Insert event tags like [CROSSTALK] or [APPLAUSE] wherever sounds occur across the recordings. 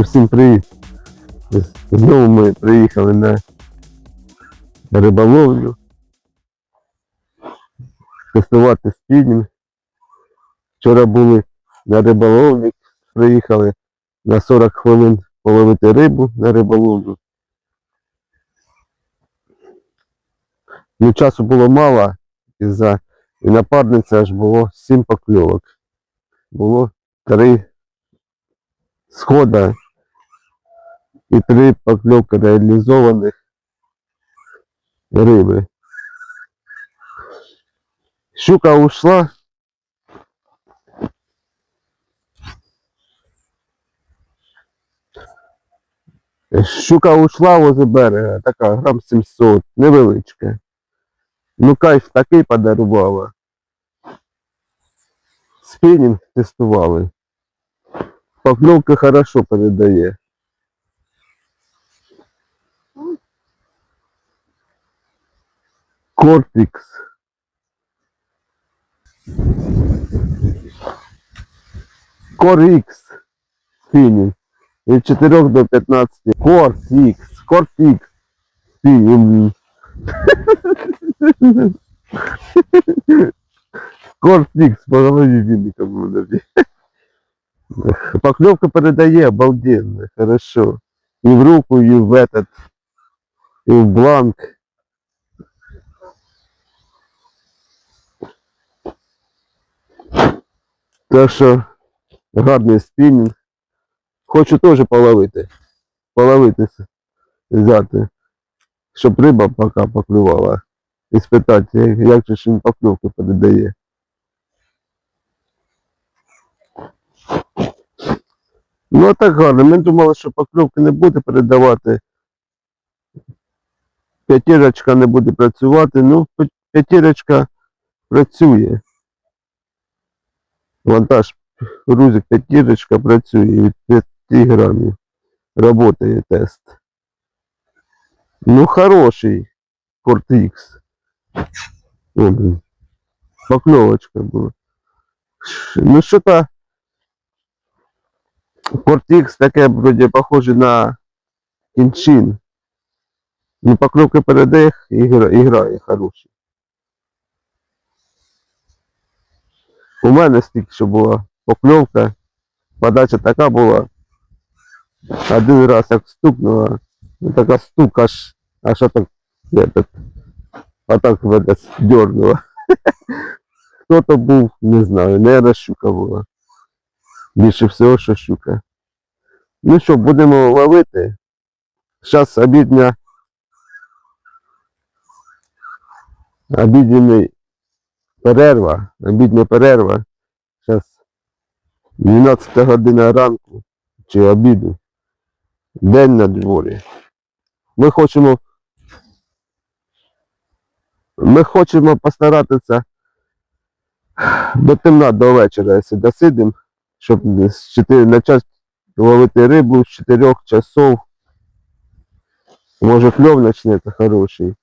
Ну, всім привіт. Знову ми приїхали на риболовлю. Тестувати спінінг. Вчора були на риболовлі, приїхали на 40 хвилин половити рибу на риболовлю. Ну, часу було мало, із-за і напарниця аж було 7 покльовок. Було три схода і три покльовки реалізованих риби. Щука ушла. Щука ушла возле берега, така грам 700, невеличка. Ну кайф такий подарувала. Спінінг тестували. Поклевка хорошо передає. Кортикс. Корикс. Спінінг. Від 4 до 15. Кортикс. Кортикс. Спінінг. Кортикс. По голові віником мене. Поклевка передає обалденно, хорошо. И в руку, и в этот, и в бланк. Так що гарний спінінг. Хочу теж половити. Половити, взяти. Щоб риба поки поклювала. І спитати, як- же ж він покльовку передає. Ну а так гарно. Ми думали, що покльовки не буде передавати. П'ятірочка не буде працювати. Ну, п'я- п'ятірочка працює. Вантаж грузик п'ятірочка працює від 5 грамів. Работає тест. Ну, хороший. О, блін. Покльовочка була. Ну, що-то Кортикс таке вроде похоже на кінчин. Ну, поклевка гра- і грає хороший. У мене стільки що була покльовка, подача така була. Один раз як стукнула, ну, така стук аж, аж отак, этот, отак веде дернула. [LAUGHS] Хто то був, не знаю, наверное, щука була. Більше всього, що щука. Ну що, будемо ловити. Зараз обідня. Обідній перерва. Обідня перерва. Зараз 12 година ранку чи обіду. День на дворі. Ми хочемо. Ми хочемо постаратися до темна до вечора, якщо досидимо, щоб з 4 на час ловити рибу з 4 часов. Може кльов почнеться хороший.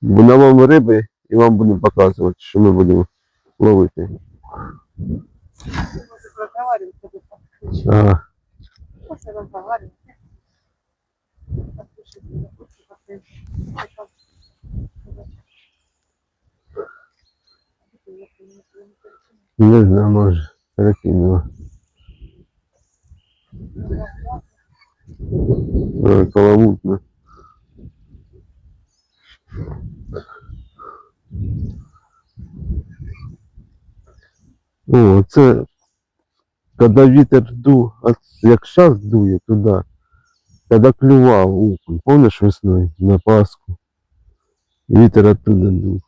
Бо наловимо риби і вам будемо показувати, що ми будемо ловити. Ага. О, це коли вітер ду, а як зараз дує туди, коли клював окунь, помниш весною на Пасху? Вітер оттуда дув.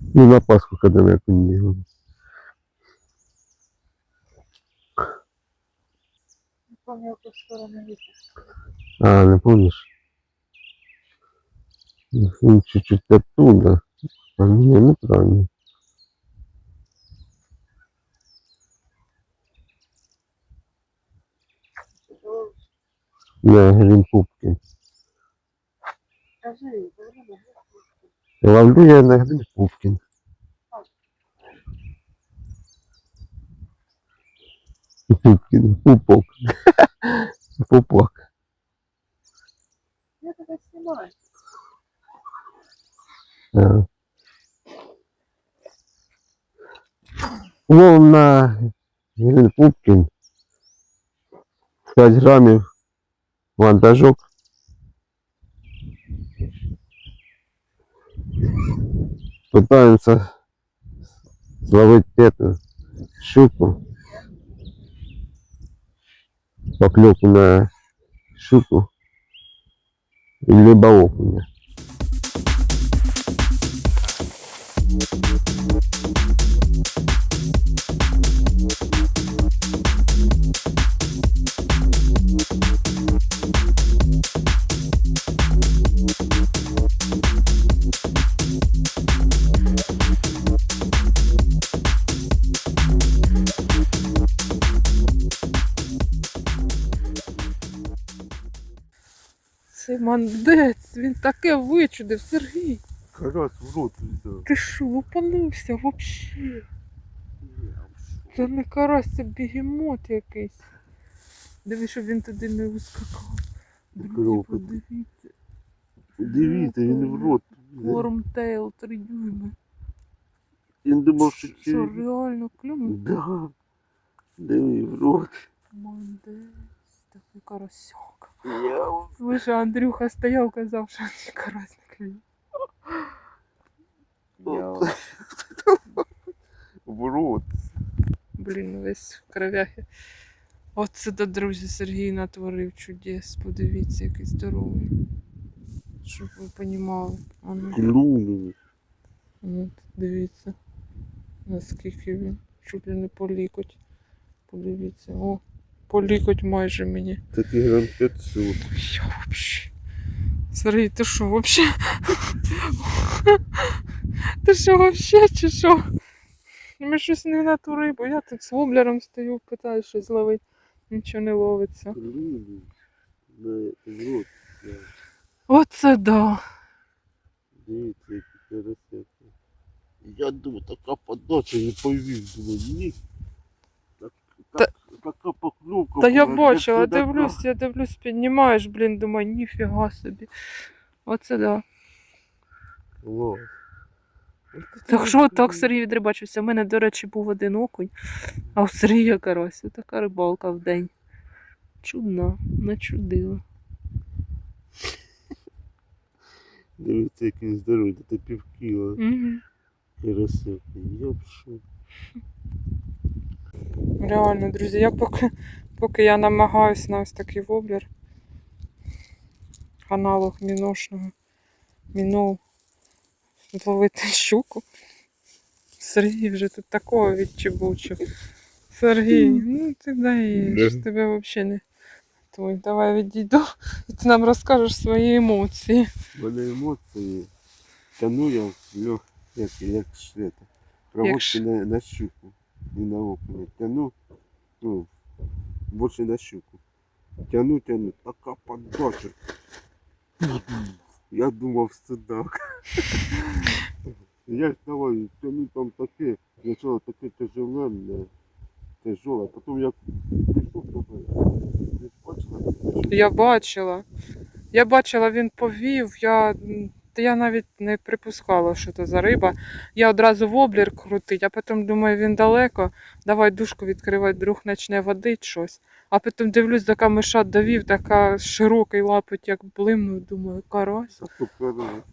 Ну, на Пасху, коли ми окунь не помню, в сторону ветер. А, не помнишь? Ну, чуть-чуть оттуда. А не, неправильно. Что, Не, Грін Пупкін. Скажи, говори, говори. Ловлю я на Грін Пупкін. Пупкин, пупок. [LAUGHS] Пупок. Я тебе знімаю. Ага. Лов на Ірин Пупкін 5 грамів вантажок. Пытаемся словить эту щуку. Поклевку на щуку. Либо окуня. Це мандець, він таке вичудив, Сергій. Карась в рот взяв. Ти що, лупанувся взагалі? Це не карась, це бігемот якийсь. Диви, щоб він туди не ускакав. Друзі, подивіться. Дивіться, він в рот. Вормтейл 3 дюйми. Він думав, що Що, чи... реально клюнув? Да. Диви, в рот. Мандець, такий карасьок. Слушай, Андрюха стояв, казав, що не карась не клює. Я... Блін, весь в кровяхи. Оце до друзі Сергій натворив чудес. Подивіться, який здоровий. Щоб ви понімали. Ну, Клюнув. от, дивіться. Наскільки він. Чуть ли не по лікоть. Подивіться. О, по лікоть майже мені. Такий грам 500. Я вообще. Сергій, ти що, вообще? ти що, вообще, чи що? Ми щось не на ту рибу. Я тут з воблером стою, питаю, що зловить. Нічого не ловиться. Оце да. Дивіться, який карасек. Я думаю, така подача, не повів, думаю, ні. Так, так, така поклювка. Та я бачила, дивлюсь, я дивлюсь, піднімаєш, блін, думаю, ніфіга собі. Оце да. Клас. Так що так Сергій відрибачився. У мене, до речі, був один окунь, а у Сергія карась, така рибалка в день. Чудна, начудила. Дивіться, як він здоровий, це пів кіла. Угу. Б що. Реально, друзі, я поки, поки я намагаюсь на ось такий воблер, аналог міношного, мінов, зловити [LAUGHS] щуку. Сергій вже тут такого відчебучив. Сергій, ну ти даєш, Да. тебе взагалі не. Той, давай відійду, і [LAUGHS] ти нам розкажеш свої емоції. Мене емоції. Тяну я льох, як, як шлета. Проводки ш- на, на щуку. І на окуня. Тяну, ну, більше на щуку. Тяну, тяну. Така подача. Я думав, судак. Я давай, тяну там таке, почало таке тяжеленне, тяжеле, а потім я бачила? Я бачила. Я бачила, він повів. Я, я навіть не припускала, що це за риба. Я одразу воблер крутить, а потім думаю, він далеко. Давай дужку відкривати, друг почне водить щось. А потім дивлюсь, до камиша довів, така широкий лапоть, як блимнув. Думаю, карась. А то карась,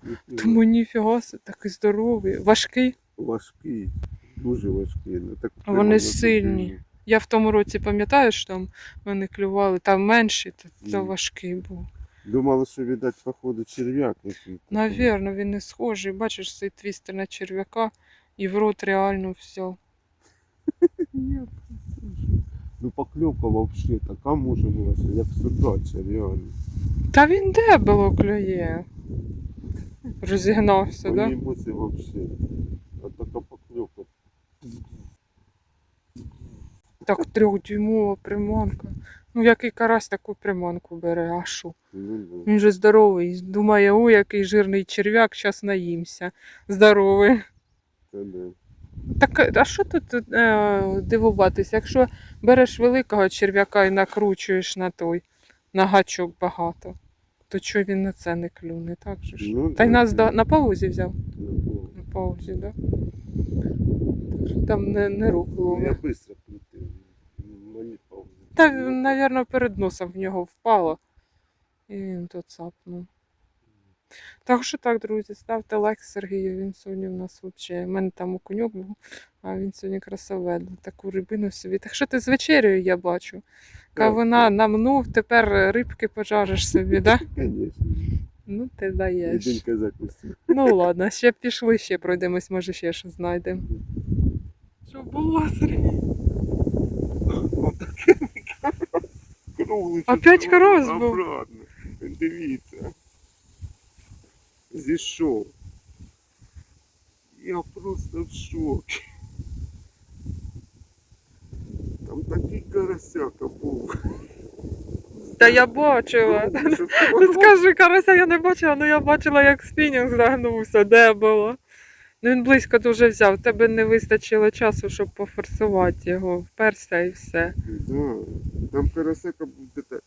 ніфіга. Себе, такий здоровий. Важкий. важкий, дуже важкий. Ну, так Вони сильні. Я в тому році пам'ятаю, що там вони клювали, там менший, то, то важкий був. Думали, що, видать, походу, черв'як якийсь. Навірно, він не схожий. Бачиш цей твістер на черв'яка і в рот реально все. Ні, Ну покльовка вообще така може була, що як судача, реально. Та він де було клює? Розігнався, По да? емоції вообще. А така покльовка. Так трьохдюймова приманка. Ну який карась таку приманку бере, а що? Він же здоровий. Думає, о, який жирний черв'як, зараз наїмся. Здоровий. Так, а що тут е, дивуватись? Якщо береш великого черв'яка і накручуєш на той, на гачок багато, то чого він на це не клюне, так же ж? Ну, Та й нас да. на паузі взяв. На паузі, так? Да? Там не, не рук ловить. Я быстро плетив. Мені паузу. Та, мабуть, перед носом в нього впало. І він тут цапнув. Так що так, друзі, ставте лайк Сергію. Він сьогодні в нас взагалі. У мене там окуньок був, а він сьогодні красавець. Таку рибину собі. Так що ти з вечерею я бачу. Кавуна намнув, тепер рибки пожариш собі, да? [LAUGHS] Ну, ти даєш. Ну ладно, ще пішли, ще пройдемось, може ще щось знайдемо. Що було, Сергій? [LAUGHS] Круглий. Опять карась був? Обратно. Дивіться. Зійшов. Я просто в шокі. Там такий карасяка був. Та я бачила. Ну [LAUGHS] скажи, карася я не бачила, але я бачила, як спінінг загнувся, де було. Ну він близько дуже взяв, тебе не вистачило часу, щоб пофорсувати його, вперся і все. Да. Там був где-то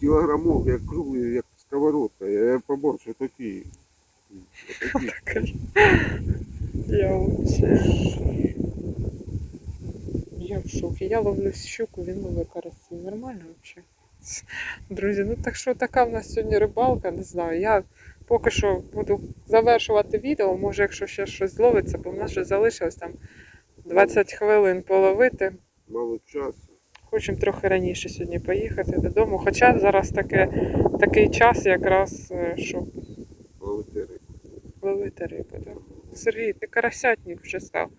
кілограмов, як круглий, як сковородка. Я побачив, що такі. [LAUGHS] Я взагалі. Я в шокі. Я ловлю щуку, він ловить карасі. Нормально взагалі. Друзі, ну так що така в нас сьогодні рибалка, не знаю. Я поки що буду завершувати відео. Може, якщо ще щось зловиться, бо в нас вже залишилось там 20 хвилин половити. Мало часу. Хочемо трохи раніше сьогодні поїхати додому. Хоча зараз таке, такий час якраз, е, щоб Ловити рибу. ловити рибу. Да. Сергій, ти карасятник вже став.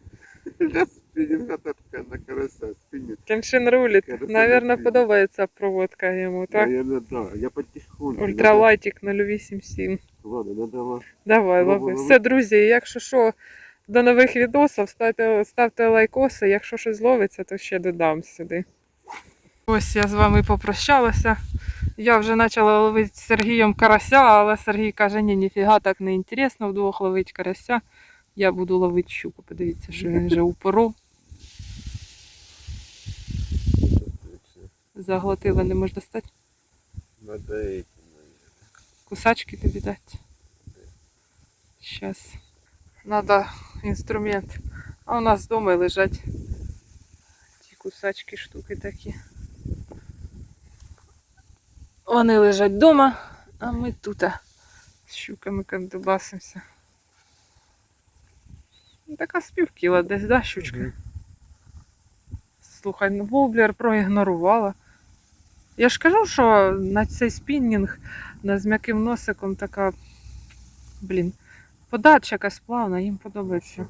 [LAUGHS] Така на карася, спінінг. Кеншин рулить. Карася Навірно, такий. подобається проводка йому, так? Наверное, да. Я потихоньку. Ультралайтик 087. Ладно, надо вас. Давай, Лови, лови. лови. Все, друзі, якщо що, до нових відосів, ставте, ставте лайкоси. Якщо щось зловиться, то ще додам сюди. Ось я з вами попрощалася. Я вже почала ловити з Сергієм карася, але Сергій каже, ні, ніфіга так не інтересно вдвох ловити карася. Я буду ловити щуку. Подивіться, що він вже упоров. Заглотила, не можеш достати. Надо. Кусачки тобі дати. Сейчас. Надо інструмент. А у нас вдома лежать ті кусачки, штуки такі. Вони лежать вдома, а ми тут з щуками кандубасимося. Така співкіла десь, да, щучка? Мгм. Слухай, ну воблер проігнорувала. Я ж кажу, що на цей спіннінг на з м'яким носиком така, блін, подача якась плавна, їм подобається.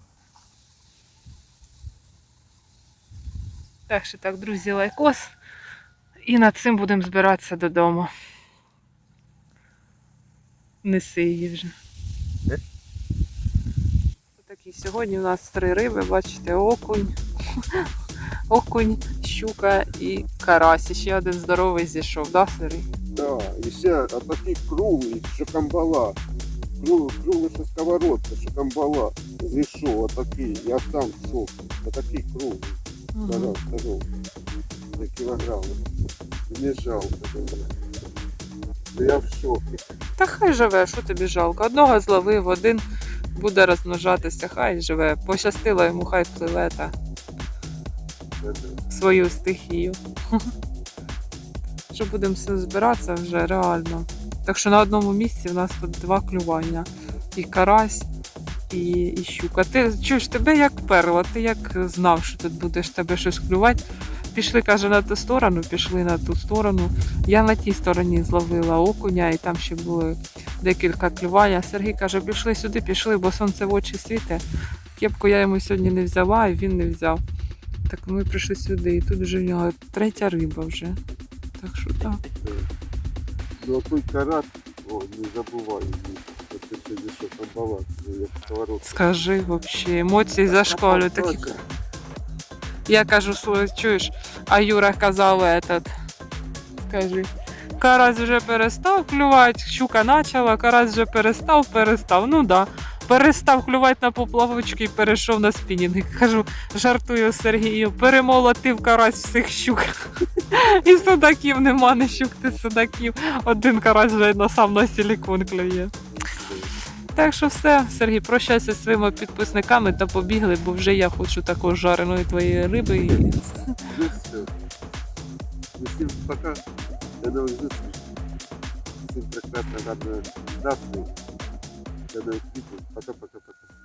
Так що так, друзі, лайкос. І над цим будемо збиратися додому. Неси її вже. Такі сьогодні у нас три риби, бачите, окунь, окунь, щука і карась. І ще один здоровий зійшов, да, Сергій? Да, і ще отакий круглий, що камбала. Круглий, що сковородка, що камбала. Зійшов, отакий, я сам в шокі. Отакий круглий. Зараз скажу. На кілограми. Мені жалко. Я в шокі. Та хай живе, що тобі жалко. Одного зловив, один буде розмножатися, хай живе. Пощастило йому, хай пливе та свою стихію. Що будемо все збиратися вже реально. Так що на одному місці в нас тут два клювання. І карась, і, і щука. Ти чуєш, тебе як перла, ти як знав, що тут будеш тебе щось клювати. Пішли, каже, на ту сторону, пішли на ту сторону. Я на тій стороні зловила окуня, і там ще були декілька клювання. Сергій каже, пішли сюди, пішли, бо сонце в очі світе. Кепку я йому сьогодні не взяла, і він не взяв. Так ми прийшли сюди, і тут вже в нього третя риба вже. Так що так. Ну карат, о, не забувай. Це ще зійшов камбала, це як сковородка. Скажи взагалі, емоції зашкалюють. Такі... Я кажу, «Слухай, чуєш, а Юра казав этот. Скажи. Карась вже перестав клювати, щука почала, карась вже перестав, перестав. Ну да. Перестав клювати на поплавочки і перейшов на спінінг. Кажу, жартую Сергію, перемолотив карась всіх щук. І судаків нема, не щук, ти судаків. Один карась вже на сам на силікон клює. Так що все, Сергій, прощайся зі своїми підписниками та побігли, бо вже я хочу також жареної твоєї риби. І... Всем пока. До новых встреч. Всем прекрасно, радно. До даю встреч. Пока-пока-пока.